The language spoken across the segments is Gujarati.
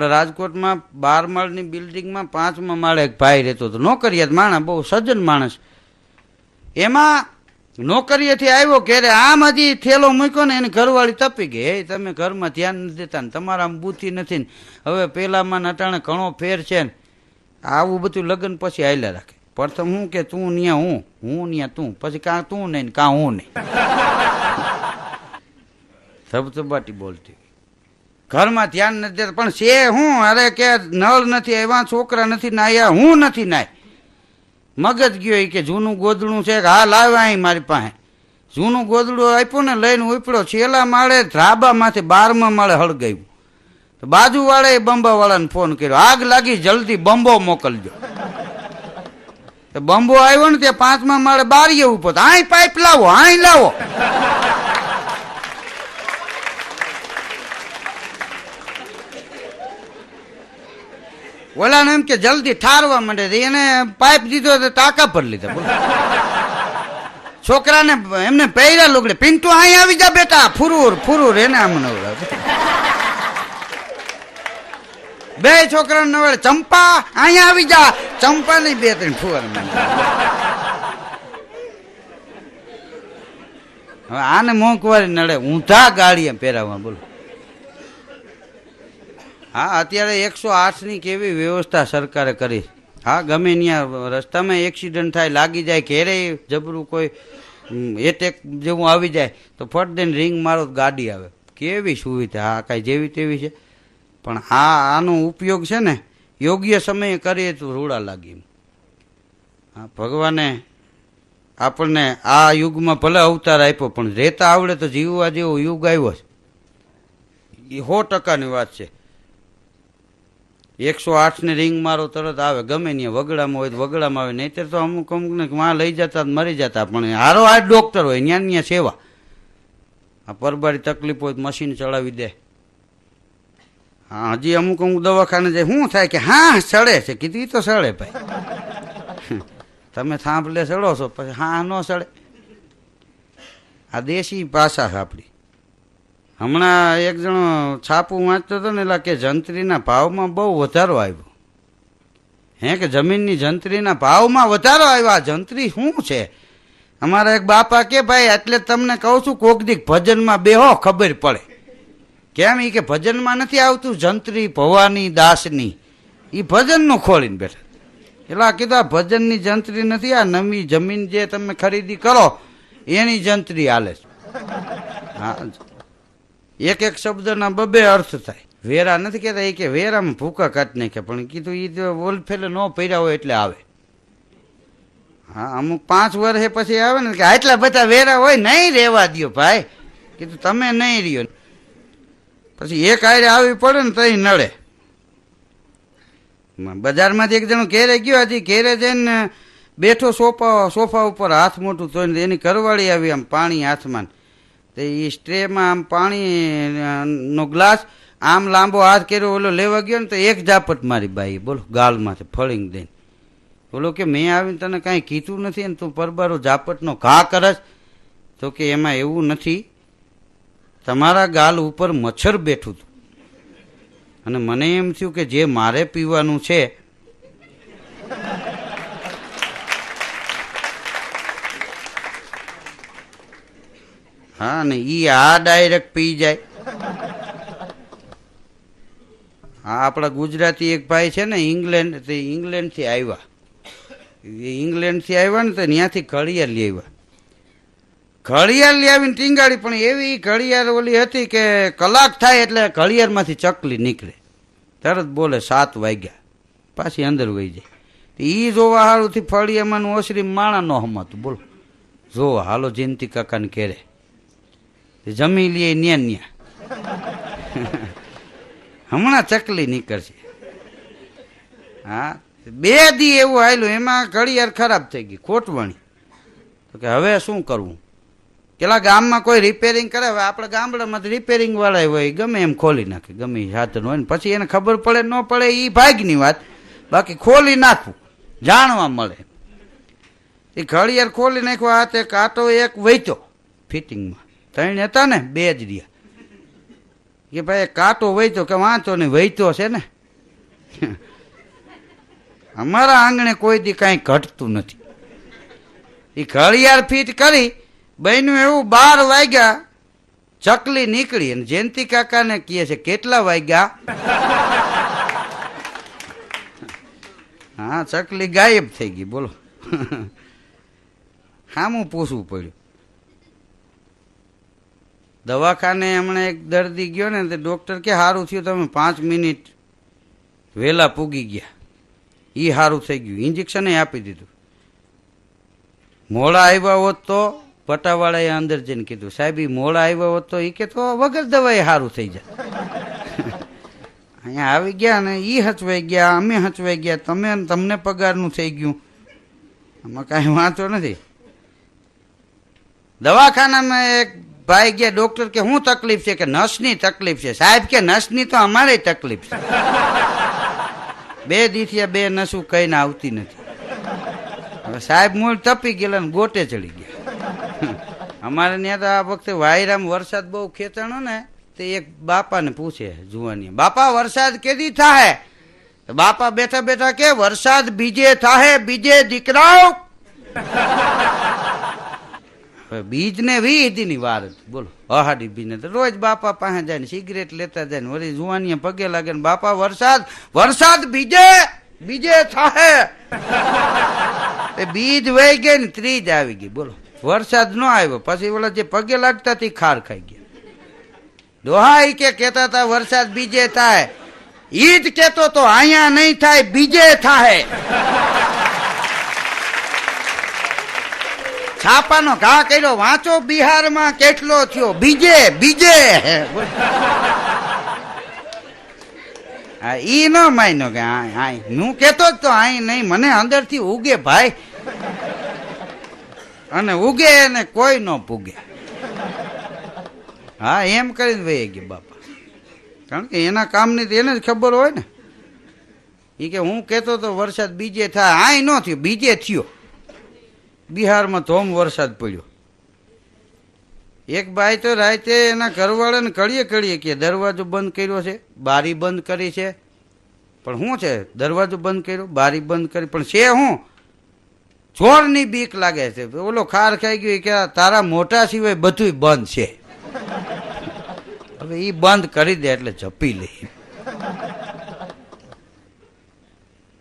આપણે રાજકોટમાં બાર માળની બિલ્ડિંગમાં પાંચમા માળે એક ભાઈ રહેતો હતો. નોકરિયાત માણસ બહુ સજ્જન માણસ. એમાં નોકરીએથી આવ્યો ક્યારે આમ હજી થેલો મૂક્યો ને એની ઘરવાળી તપી ગઈ. હે તમે ઘરમાં ધ્યાન નથી દેતા ને તમારામાં બુદ્ધિ નથી ને. હવે પેલામાં નટાણે ઘણો ફેર છે ને. આવું બધું લગ્ન પછી આયલા રાખે. પ્રથમ હું કે તું ન્યા હું? હું ન્યા તું? પછી કાં તું નહીં કાં હું નહીં? ધબધબાટી બોલતી. ઘરમાં ધ્યાન નથી દેતા. પણ છે હું, અરે કે નળ નથી આવ્યા, છોકરા નથી નાયા, હું નથી નાય. મગજ ગયો કે જૂનું ગોદડું છે હા લાવ્યા અહીં મારી પાસે. જૂનું ગોદડું આપ્યું ને લઈને ઉપડ્યો. છેલ્લા માળે ધ્રાબામાંથી બારમા માળે હળગાવ્યું તો બાજુવાળાએ બંબાવાળાને ફોન કર્યો. આગ લાગી, જલ્દી બંબો મોકલજો. તો બંબો આવ્યો ને ત્યાં પાંચમા માળે બારીએ ઊભો તો પાઇપ લાવો આઈ લાવો. ઓલાને એમ કે જલ્દી ઠારવા માંડે એને પાઇપ દીધો તો ટાંકા પર લીધા. બોલો. છોકરાને એમને પહેર્યા લુગડે. પિન્ટુ અહીં આવી જા બેટા. ફુરુર ફુરુર, એને આમ નવડાવે બે છોકરા નવડે ચંપા અહીંયા આવી જા. ચંપા નહીં બે ત્રણ ફુવાર હવે આને મોંઘવારી નડે. ઊંધા ગાડીએ પહેરાવવા. બોલો. હા, અત્યારે એકસો આઠની કેવી વ્યવસ્થા સરકારે કરી? હા, ગમે ત્યાં રસ્તામાં એક્સિડન્ટ થાય, લાગી જાય, ઘેરે જબરું કોઈ એટેક જેવું આવી જાય, તો ફટ દઈને રિંગ મારો ગાડી આવે. કેવી સુવિધા? હા, કાંઈ જેવી તેવી છે? પણ આ આનો ઉપયોગ છે ને, યોગ્ય સમયે કરીએ તો રૂડા લાગી હા, ભગવાને આપણને આ યુગમાં ભલે અવતાર આપ્યો, પણ રહેતા આવડે તો જીવવા જેવો યુગ આવ્યો છે. એ સો ટકાની વાત છે. એકસો આઠની રિંગ મારો તરત આવે. ગમે ત્યાં વગડામાં હોય તો વગડામાં આવે. નહીતર તો અમુક અમુકને માં લઈ જતા મરી જતા. પણ હારો આ ડોક્ટર હોય ત્યાં ત્યાં સેવા. આ પરબારી તકલીફ હોય તો મશીન ચડાવી દે. હા, હજી અમુક અમુક દવાખાને જાય. શું થાય કે હા, સડે છે. કીધું તો સડે ભાઈ. તમે થાંભલે સડો છો, પછી હા, ન સડે. આ દેશી ભાષા છે આપણી. હમણાં એક જણો છાપું વાંચતો હતો ને એટલે કે જંત્રીના ભાવમાં બહુ વધારો આવ્યો. હે કે જમીનની જંત્રીના ભાવમાં વધારો આવ્યો. આ જંત્રી શું છે? અમારા એક બાપા કે, ભાઈ, એટલે તમને કહું છું, કોક દીક ભજનમાં બેહો, ખબર પડે. કેમ? એ કે ભજનમાં નથી આવતું, જંત્રી ભવાની, દાસની. એ ભજનનું ખોલીને બેઠા. એટલે આ કીધું, આ ભજનની જંત્રી નથી, આ નવી જમીન જે તમે ખરીદી કરો, એની જંત્રી હાલે છે. હા એક એક શબ્દના બબે અર્થ થાય. વેરા નથી કહેતા, એ કે વેરામાં ભૂકા કાઢી નાખ્યા, પણ કીધું એ ઓલફેલે ન પહેર્યા હોય એટલે આવે. હા, અમુક પાંચ વર્ષે પછી આવે ને કે આટલા બધા વેરા હોય નહીં રહેવા દ્યો ભાઈ. કીધું તમે નહીં રહ્યો. પછી એક આયરે આવી પડે ને તઈ નડે. બજારમાંથી એક જણો ઘેરે ગયો, હજી ઘેરે જઈને બેઠો સોફા સોફા ઉપર હાથ મોટું તોડીને એની કરવાળી આવી આમ પાણી હાથમાં એ સ્ટ્રેમાં આમ પાણીનો ગ્લાસ, આમ લાંબો હાથ કર્યો, ઓલો લેવા ગયો ને તો એક ઝાપટ મારી બાઈ બોલો ગાલમાંથી ફળીને દઈને. બોલો કે મેં આવીને તને કાંઈ કીધું નથી ને તું પરબારો ઝાપટનો ઘા કરસ? તો કે એમાં એવું નથી. તમારા ગાલ ઉપર મચ્છર બેઠું હતું. અને મને એમ થયું કે જે મારે પીવાનું છે હા, ને ઈ આ ડાયરેક્ટ પી જાય. હા આપણા ગુજરાતી એક ભાઈ છે ને ઇંગ્લેન્ડ તે ઇંગ્લેન્ડથી આવ્યા. એ ઇંગ્લેન્ડથી આવ્યા ને તો ત્યાંથી ઘડિયાળ લઈ આવ્યા. ઘડિયાળ લઈ આવીને ટીંગાડી, પણ એવી ઘડિયાળ ઓલી હતી કે કલાક થાય એટલે ઘડિયાળમાંથી ચકલી નીકળે. તરત બોલે સાત વાગ્યા. પાછી અંદર વહી જાય. એ જોવા હારુંથી ફળિયામાંનું ઓસરી માણા ન હમતું. બોલો. જોવા હાલો જયંતિ કાકાને ઘેરે. જમી લઈએ ન્યા ન્યા. હમણાં ચકલી નીકળશે. હા, બે દી એવું આવેલું એમાં ઘડિયાળ ખરાબ થઈ ગઈ, ખોટવણી. તો કે હવે શું કરવું? પેલા ગામમાં કોઈ રિપેરિંગ કરે? હવે આપણે ગામડામાં રિપેરિંગ વાળા હોય ગમે એમ ખોલી નાખે, ગમે સાધન હોય ને, પછી એને ખબર પડે, ન પડે એ ભાગની વાત. બાકી ખોલી નાખવું, જાણવા મળે. એ ઘડિયાળ ખોલી નાખવા હાથે કાંટો એક વહેતો ફિટિંગમાં ત્રણ હતા ને, બે જ રહ્યા. કે ભાઈ, કાંટો વહીતો કે વાંચો ને વહેતો છે ને. અમારા આંગણે કોઈ દી કાંઈ ઘટતું નથી. એ ઘડિયાળ ફીટ કરી બહેનું એવું બાર વાગ્યા, ચકલી નીકળી અને જયંતિ કાકાને કહે છે, કેટલા વાગ્યા? હા, ચકલી ગાયબ થઈ ગઈ, બોલો. હામું પૂછવું પડ્યું. દવાખાને હમણાં એક દર્દી ગયો ને તે ડૉક્ટર કે સારું થયું તમે પાંચ મિનિટ વહેલા પૂગી ગયા. એ સારું થઈ ગયું. ઇન્જેક્શન આપી દીધું. મોડા આવ્યા હોત તો પટાવાળાએ અંદર જઈને કીધું, સાહેબ એ મોડા આવ્યા હોત તો એ કે તો વગર દવાએ સારું થઈ જાય. અહીંયા આવી ગયા ને એ હચવાઈ ગયા, અમે હચવાઈ ગયા, તમે તમને પગારનું થઈ ગયું. આમાં કાંઈ વાંચો નથી. દવાખાનામાં એક ભાઈ ગયા ડોક્ટર કે શું તકલીફ છે કે નસની તકલીફ છે? સાહેબ કે નસની તો અમારે તકલીફ છે. બે દીથી બે નસું કહીને આવતી નથી. હવે સાહેબ મૂળ તપી ગયેલા ને ગોટે ચડી ગયા. અમારે ત્યાં તો આ વખતે વાયરામ વરસાદ બહુ ખેંચાણો ને, તે એક બાપાને પૂછે જુવાની બાપા, વરસાદ કેદી થાય તો બાપા બેઠા બેઠા કે, વરસાદ બીજે થાહે, બીજે દીકરાઓ. હવે બીજ ને વીજની વાર. બોલો, અહાડી બીજને તો રોજ બાપા પાસે જાય ને સિગરેટ લેતા જાય ને વળી જુવાની પગે લાગે ને બાપા, વરસાદ વરસાદ બીજે બીજે થાહે. એ બીજ વહી ગઈ ને ત્રીજ આવી ગઈ. બોલો, વરસાદ ન આવ્યો. પછી ઓલા જે પગે લાગતા તે ખાર ખાઈ ગયા. દોહાઈ કે કેતા હતા, વરસાદ બીજે થાય ઈ કેતો તો, અહીંયા નહીં થાય, બીજે થાય છાપાનો ઘા કર્યો, વાંચો બિહારમાં કેટલો થયો? બીજે બીજે. હા, ઈ ન માન્યો કે હા હા હું કેતો જ તો અહીં નહીં, મને અંદરથી ઉગે ભાઈ. અને ઉગે ને કોઈ ન પૂગે હા, એમ કરીને વહી ગયો બાપા. કારણ કે એના કામની તો એને જ ખબર હોય ને. એ કે હું કહેતો તો વરસાદ બીજે થાય આય ન થયો, બીજે થયો. બિહારમાં ધોમ વરસાદ પડ્યો. એક ભાઈ તો રાતે એના ઘરવાળાને કળીએ કળીએ કે દરવાજો બંધ કર્યો છે, બારી બંધ કરી છે. પણ શું છે, દરવાજો બંધ કર્યો, બારી બંધ કરી, પણ છે શું ચોરની બીક લાગે છે. ઓલો ખાર ખાઈ ગયો કે, તારા મોટા સિવાય બધું બંધ છે. હવે એ બંધ કરી દે એટલે જપી લે.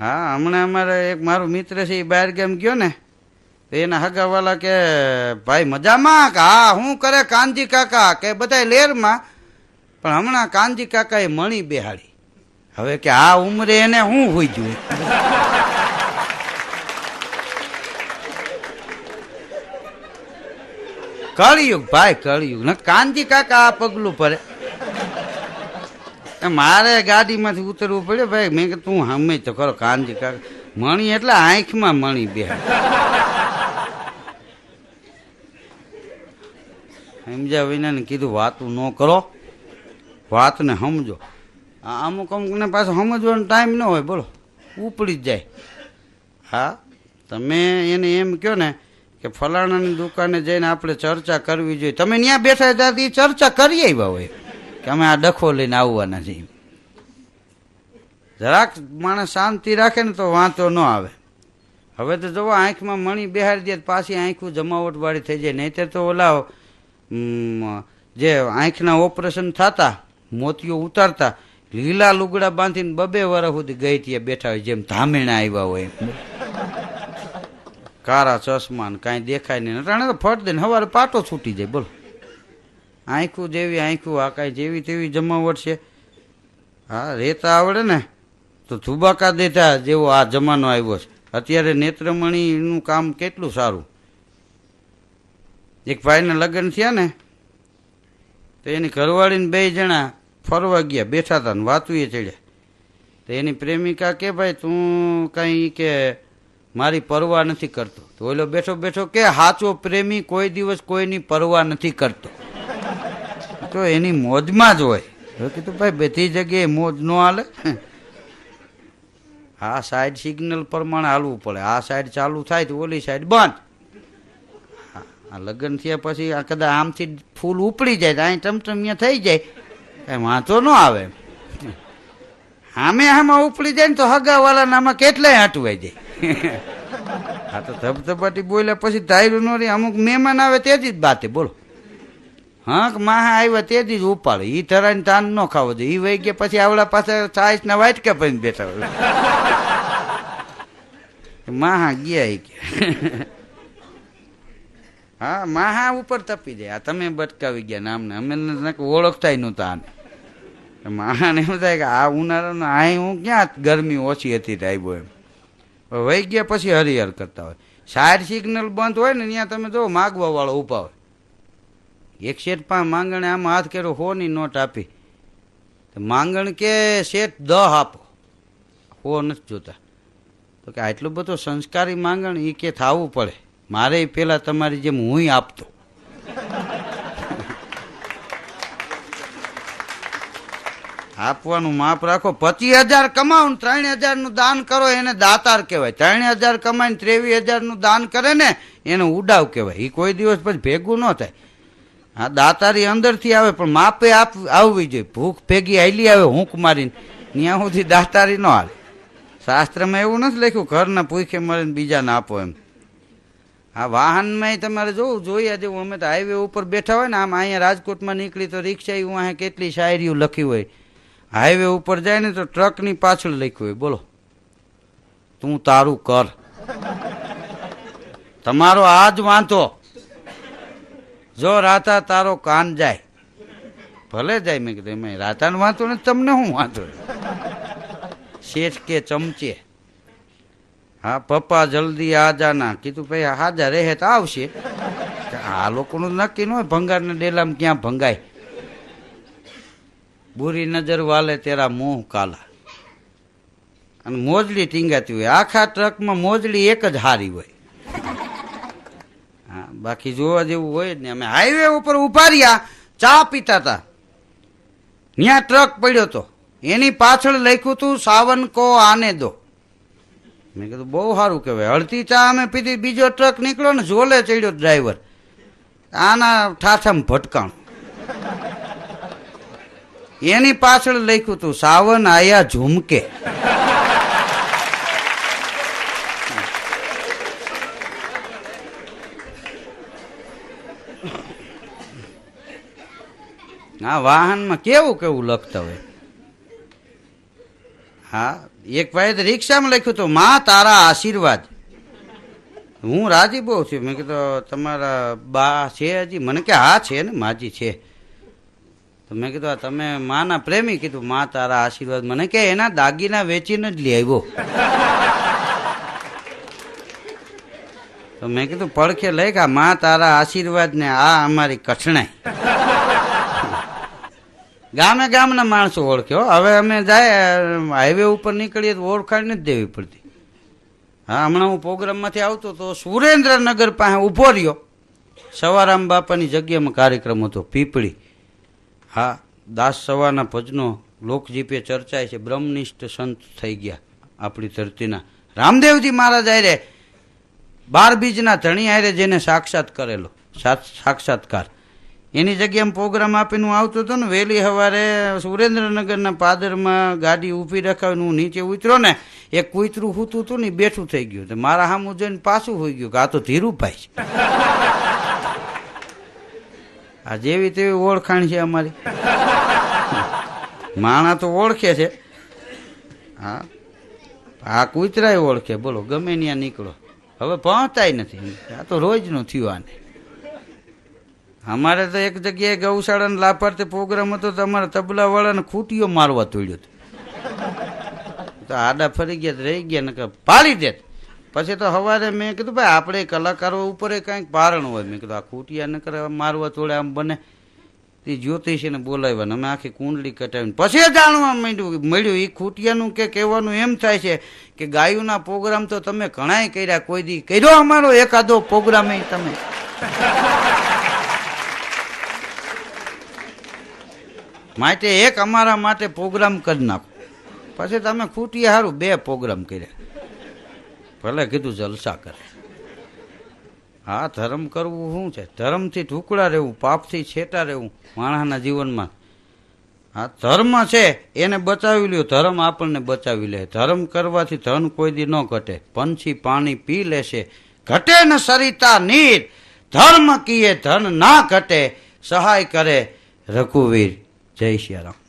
હા, હમણાં અમારે એક મારો મિત્ર છે, એ બહાર ગામ ગયો ને એના હગાવાલા કે, ભાઈ, મજામાં? કે હા, હું કરે કાનજી કાકા કે બધા લેરમાં. પણ હમણાં કાનજી કાકાએ મણી બેહાડી. હવે કે આ ઉંમરે એને હું હોઈ જોઈએ કળિયુગ, ભાઈ, કળિયુગ. ને, કાનજી કાકા આ પગલું ભરે. એ મારે ગાડીમાંથી ઉતરવું પડ્યું, ભાઈ, મેં કે તું હમે તો ખરો કાનજી કાકા. મણી એટલે આંખમાં મણી બે સમજ્યા વિના કીધું, વાતું ન કરો. વાતને સમજો. અમુક અમુકને પાછું સમજવાનો ટાઈમ ન હોય, બોલો. ઉપડી જ જાય. હા, તમે એને એમ કહો ને કે ફલાણાની દુકાને જઈને આપણે ચર્ચા કરવી જોઈએ. તમે ત્યાં બેઠા ત્યાંથી ચર્ચા કરી આવ્યા હોય કે અમે આ ડખો લઈને આવવાના છીએ. જરાક માણસ શાંતિ રાખે ને તો વાંચો ન આવે. હવે તો જોવો આંખમાં મણી બેહાડી દે પાછી આંખું જમાવટવાળી થઈ જાય. નહીંતર તો ઓલા જે આંખના ઓપરેશન થતા, મોતીઓ ઉતારતા, લીલા લુગડા બાંધીને બબે વર્ષ સુધી ગઈ ત્યાં બેઠા હોય, જેમ ધામેણા આવ્યા હોય કારા ચશ્મા ને કાંઈ દેખાય નહીં. અટાણે તો ફટ દઈને સવારે પાટો છૂટી જાય, બોલો. આંખું જેવી આંખું, આ કાંઈ જેવી તેવી જમાવટ છે. હા રેતા આવડે ને, તો ધુબાકા દેતા જેવો આ જમાનો આવ્યો છે. અત્યારે નેત્રમણીનું કામ કેટલું સારું? એક ભાઈના લગ્ન થયા ને, તો એની ઘરવાળીને બે જણા ફરવા ગયા, બેઠા હતા ને, વાતુએ ચડ્યા. તો એની પ્રેમિકા કે, ભાઈ, તું કાંઈ કે મારી પરવા નથી કરતો. તો ઓલો બેઠો બેઠો કે સાચો પ્રેમી કોઈ દિવસ કોઈની પરવા નથી કરતો. તો એની મોજમાં જ હોય. કીધું, ભાઈ, બધી જગ્યાએ મોજ ન હાલે. આ સાઈડ સિગ્નલ પ્રમાણે હાલવું પડે. આ સાઈડ ચાલુ થાય તો ઓલી સાઈડ બંધ. આ લગ્ન થયા પછી આ કદાચ આમથી ફૂલ ઉપડી જાય અહીં ટમટમિયા થઈ જાય. કાંઈ વાંધો ન આવે. આમે આમાં ઉપડી જાય ને તો હગાવાળાના આમાં કેટલાય હાટવાઈ જાય. આ તો ધબધબાટી બોલ્યા પછી ધાર્યું ન રહી. અમુક મહેમાન આવે તેથી જ બાતે, બોલો. હંક માહા આવ્યા તેથી જ ઉપાડે. એ ધરાને તાન ન ખાવો જોઈએ. ઈ વહી ગયા પછી આવડા પાસે ચાઈસ ના વાઇટ કે પછી બેઠા માહા ગયા કે. હા, માહા ઉપર તપી જાય. આ તમે બટકાવી ગયા નામને. અમે ઓળખતાય નહોતા આને. માહાને એમ થાય કે આ ઉનાળાનો અહીં હું ક્યાં ગરમી ઓછી હતી આવ્યો એમ. વહી ગયા પછી હરિહર કરતા હોય. સાઈડ સિગ્નલ બંધ હોય ને, ત્યાં તમે જો માગવા વાળો ઊભા હોય. એક શેઠ પાંચ માંગણે આમાં હાથ કર્યો, હોની નોટ આપી. માંગણ કે, શેઠ, દહ આપો. હો નથી જોતા. તો કે આટલું બધું સંસ્કારી માંગણ એ કે થવું પડે. મારે પેલા તમારી જેમ હું આપતો. આપવાનું માપ રાખો. પચીસ હજાર કમાવો ને ત્રણ હજારનું દાન કરો, એને દાતાર કહેવાય. ત્રણ હજાર કમાઈને ત્રેવીસ હજારનું દાન કરે ને, એને ઉડાવ કહેવાય. એ કોઈ દિવસ પછી ભેગું ન થાય. હા, દાતારી અંદરથી આવે, પણ માપે આપ, આવવી જોઈએ. ભૂખ ભેગી આયલી આવે, હૂંક મારીને. ત્યાં સુધી દાતારી ન હાલે. શાસ્ત્રમાં એવું નથી લખ્યું, ઘરના ભૂખે મળીને બીજાને આપો એમ. આ વાહનમાં તમારે જોવું જોઈએ જેવું અમે તો હાઈવે ઉપર બેઠા હોય ને, આમ અહીંયા રાજકોટમાં નીકળી તો રિક્ષા હું અહીંયા કેટલી શાયરીઓ લખી હોય. હાઈવે ઉપર જાય ને તો ટ્રકની પાછળ લખ્યું હોય. બોલો. તું તારું કર. તમારો આ જ વાંધો. જો રાતા તારો કાન જાય. ભલે જાય, મેં કીધું એમાં રાતાને વાંધો ને તમને શું વાંધો? શેઠ કે ચમચે. હા, પપ્પા જલ્દી આ જાના કીધું, ભાઈ હાજા રહે તો આવશે. આ લોકોનું નક્કી ન હોય, ભંગારના ડેલામાં ક્યાં ભંગાય. બુરી નજર વાલે તેરા મોહ કાલા. અને મોજડી ટીંગાતી હોય. આખા ટ્રકમાં મોજડી એક જ હારી હોય. હા, બાકી જોવા જેવું હોય ને, અમે હાઈવે ઉપર ઊભા રહ્યા, ચા પીતા હતા ત્યાં ટ્રક પડ્યો તો. એની પાછળ લખ્યું હતું સાવન કો આને દો. મેં કીધું, બહુ સારું કહેવાય. અડધી ચા અમે પીધી, બીજો ટ્રક નીકળ્યો ને ઝોલે ચડ્યો ડ્રાઈવર આના ઠાઠામાં ભટકાણ. એની પાછળ લખ્યું હતું, સાવન આયા ઝુમકે. હા વાહનમાં કેવું કેવું લખતા હોય? હા, એક ભાઈ રિક્ષામાં લખ્યું હતું, માં તારા આશીર્વાદ. હું રાજી બહુ છું. મેં કીધું, તમારા બા છે હજી? મને કે, હા, છે ને, માજી છે. તો મેં કીધું તમે માના પ્રેમી? કીધું, માં તારા આશીર્વાદ. મને કે, એના દાગીના વેચીને જ લઈ આવ્યો. તો મેં કીધું, પડખે લઈ ગયા માં તારા આશીર્વાદ ને આ અમારી કઠણાઈ. ગામે ગામના માણસો ઓળખ્યો હવે અમે જાય, હાઈવે ઉપર નીકળીએ તો ઓળખાણ નથી દેવી પડતી. હા, હમણાં હું પ્રોગ્રામમાંથી આવતો તો સુરેન્દ્રનગર પાસે ઊભો રહ્યો. સવારામ બાપાની જગ્યામાં કાર્યક્રમ હતો, પીપળી. હા, દાસ સવારના ભજનો, લોકજીપે ચર્ચાય છે, બ્રહ્મનિષ્ઠ સંત થઈ ગયા આપણી ધરતીના. રામદેવજી મહારાજ આયરે બાર બીજના ધણી આયરે જેને સાક્ષાત કરેલો સાક્ષાત્કાર. એની જગ્યામાં પ્રોગ્રામ આપીને હું આવતો હતો ને, વહેલી સવારે સુરેન્દ્રનગરના પાદરમાં ગાડી ઊભી રખાવીને હું નીચે ઉતર્યો ને, એક કૂતરું હૂતું હતું ને બેઠું થઈ ગયું. તો મારા સામું જોઈને પાછું હોઈ ગયું કે આ તો ધીરુભાઈ આ જેવી તેવી ઓળખાણ છે અમારી. માણા તો ઓળખે છે. હા. આ કૂતરાય ઓળખે. બોલો, ગમે ત્યાં નીકળો. હવે પહોંચતાય નથી. આ તો રોજનું થયું આને. અમારે તો એક જગ્યાએ ગૌશાળાનો લાભાર્થી પ્રોગ્રામ હતો, તો અમારા તબલાવાળાને ખૂટીઓ મારવા તોડ્યો તો આડા ફરી ગયા રહી ગયા, ને પાડી દેત પછી તો સવારે મેં કીધું, ભાઈ, આપણે કલાકારો ઉપર કાંઈક પારણ હોય. મેં કીધું, આ ખૂટિયા ન કરે મારવા તોડે આમ બને. તે જ્યોતિષીને બોલાવ્યા અમે આખી કુંડલી કટાવીને પછી જાણવા માંડ્યું, મળ્યું એ ખૂટિયાનું કે કહેવાનું એમ થાય છે કે ગાયુના પ્રોગ્રામ તો તમે ઘણાય કર્યા, કોઈ દી કર્યો અમારો એકાદો પ્રોગ્રામ તમે. માટે એક અમારા માટે પ્રોગ્રામ કરી નાખો. પછી તમે ખૂટીએ સારું બે પ્રોગ્રામ કર્યા. ભલે કીધું જલસા કરે. હા, ધર્મ કરવું શું છે? ધર્મથી ઢુકડા રહેવું, પાપથી છેટા રહેવું માણસના જીવનમાં. આ ધર્મ છે, એને બચાવી લ્યો. ધર્મ આપણને બચાવી લે. ધર્મ કરવાથી ધન કોઈ દી ન ઘટે. પંછી પાણી પી લેશે. ઘટે ન સરિતા નીર. ધર્મ કીએ ધન ના ઘટે. સહાય કરે રઘુવીર. જય સિયારામ